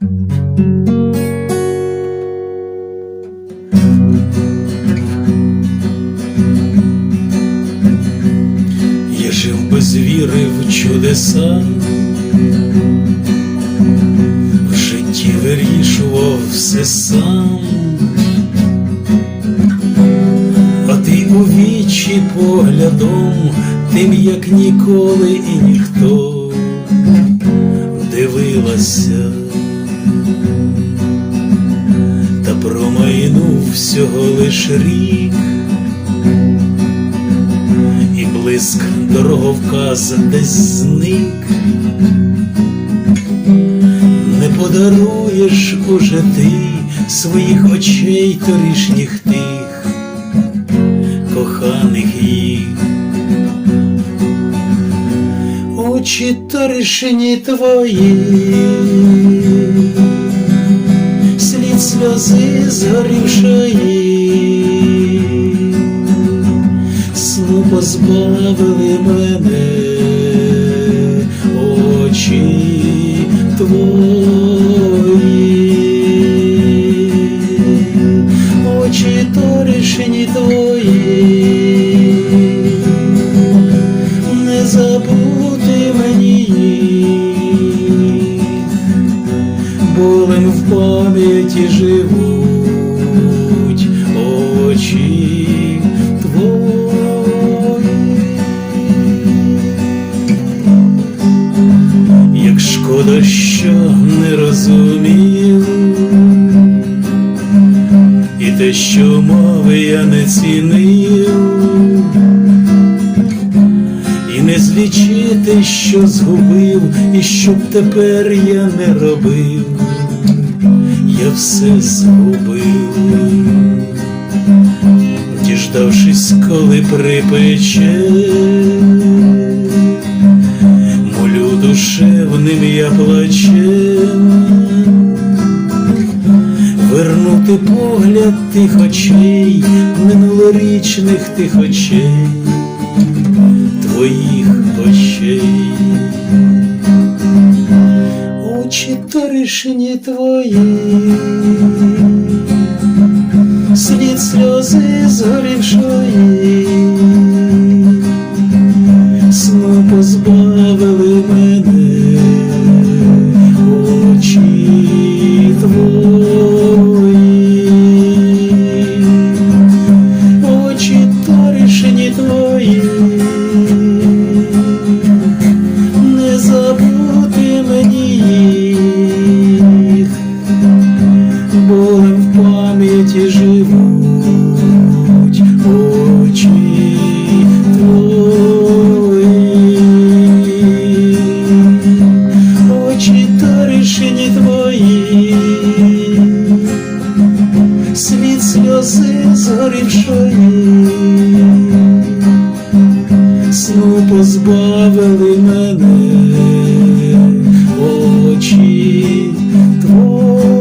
Я жив без віри в чудеса, в житті вирішував все сам, а ти у вічі поглядом, тим як ніколи і ніхто всього лиш рік. І блиск дороговказ десь зник, не подаруєш уже ти своїх очей торішніх тих, коханих їх. Очі торішні твої, сльози згорівшої. Сну позбавили мене болем в пам'яті живуть очі твої. Як шкода, що не розумів, і те, що мови я не цінив, не злічити, що згубив, і щоб тепер я не робив, все згубив, діждавшись, коли припече, молю душевним я плачем, вернути погляд тих очей, минулорічних тих очей твоїх очей. Торішні твої, слід сльози згорівшої, пам'яті живуть очі твої, очі торішні твої, світ сльози згорівшої, сну позбавили мене очі твої.